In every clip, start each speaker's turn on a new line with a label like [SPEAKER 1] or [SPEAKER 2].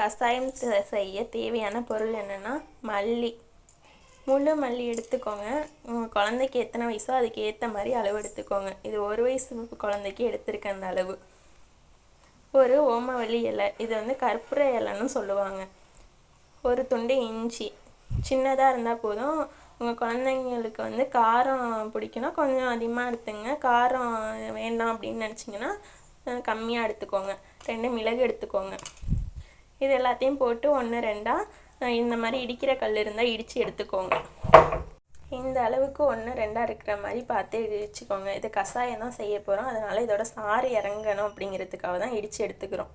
[SPEAKER 1] கஷாயம் செய்ய தேவையான பொருள் என்னென்னா மல்லி. முழு மல்லி எடுத்துக்கோங்க. உங்கள் குழந்தைக்கு எத்தனை வயசோ அதுக்கு ஏற்ற மாதிரி அளவு எடுத்துக்கோங்க. இது ஒரு வயசு குழந்தைக்கு எடுத்திருக்க அந்த அளவு. ஒரு ஓமவல்லி இலை. இது வந்து கற்பூர இலைன்னு சொல்லுவாங்க. ஒரு துண்டு இஞ்சி. சின்னதாக இருந்தால் போதும். உங்கள் குழந்தைங்களுக்கு வந்து காரம் பிடிக்குன்னா கொஞ்சம் அதிகமாக எடுத்துங்க. காரம் வேண்டாம் அப்படின்னு நினச்சிங்கன்னா கம்மியாக எடுத்துக்கோங்க. ரெண்டு மிளகு எடுத்துக்கோங்க. இது எல்லாத்தையும் போட்டு ஒன்று ரெண்டாக இந்த மாதிரி இடிக்கிற கல் இருந்தால் இடித்து எடுத்துக்கோங்க. இந்த அளவுக்கு ஒன்று ரெண்டாக இருக்கிற மாதிரி பார்த்து இடிச்சுக்கோங்க. இது கஷாயம் தான் செய்ய போகிறோம் அதனால் இதோட சாறு இறங்கணும் அப்படிங்கிறதுக்காக தான் இடித்து எடுத்துக்கிறோம்.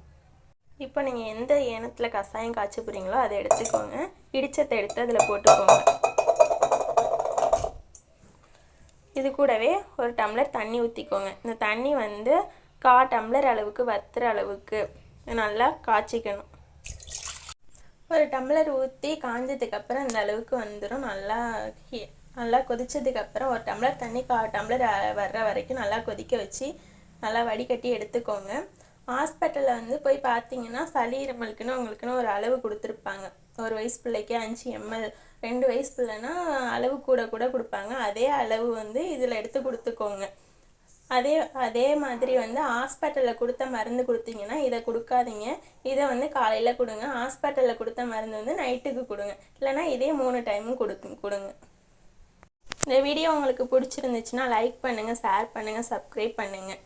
[SPEAKER 1] இப்போ நீங்கள் எந்த ஏனத்தில் கஷாயம் காய்ச்சி போகிறீங்களோ அதை எடுத்துக்கோங்க. இடிச்சத்தை எடுத்து அதில் போட்டுக்கோங்க. இது கூடவே ஒரு டம்ளர் தண்ணி ஊற்றிக்கோங்க இந்த தண்ணி வந்து கா டம்ளர் அளவுக்கு வத்துற அளவுக்கு நல்லா காய்ச்சிக்கணும். ஒரு டம்ளர் ஊற்றி காஞ்சதுக்கப்புறம் இந்த அளவுக்கு வந்துடும் நல்லா ஹீ- நல்லா கொதித்ததுக்கப்புறம் ஒரு டம்ளர் தண்ணி கா டம்ளர் வர்ற வரைக்கும் நல்லா கொதிக்க வச்சு நல்லா வடிகட்டி எடுத்துக்கோங்க. ஹாஸ்பிட்டலில் வந்து போய் பார்த்தீங்கன்னா சளி இருமலுக்குன்னு உங்களுக்குன்னு ஒரு அளவு கொடுத்துருப்பாங்க. ஒரு வயசு பிள்ளைக்கு அஞ்சு எம்எல் ரெண்டு வயசு பிள்ளைனா அளவு கூட கூட கொடுப்பாங்க. அதே அளவு வந்து இதில் எடுத்து கொடுத்துக்கோங்க. அதே அதே மாதிரி வந்து ஹாஸ்பிட்டலில் கொடுத்த மருந்து கொடுத்தீங்கன்னா இதை கொடுக்காதீங்க. இதை வந்து காலையில் கொடுங்க. ஹாஸ்பிட்டலில் கொடுத்த மருந்து வந்து நைட்டுக்கு கொடுங்க. இல்லைன்னா இதே மூணு டைமும் கொடுக்கு கொடுங்க. இந்த வீடியோ உங்களுக்கு பிடிச்சிருந்துச்சுன்னா லைக் பண்ணுங்கள் ஷேர் பண்ணுங்கள் சப்ஸ்கிரைப் பண்ணுங்கள்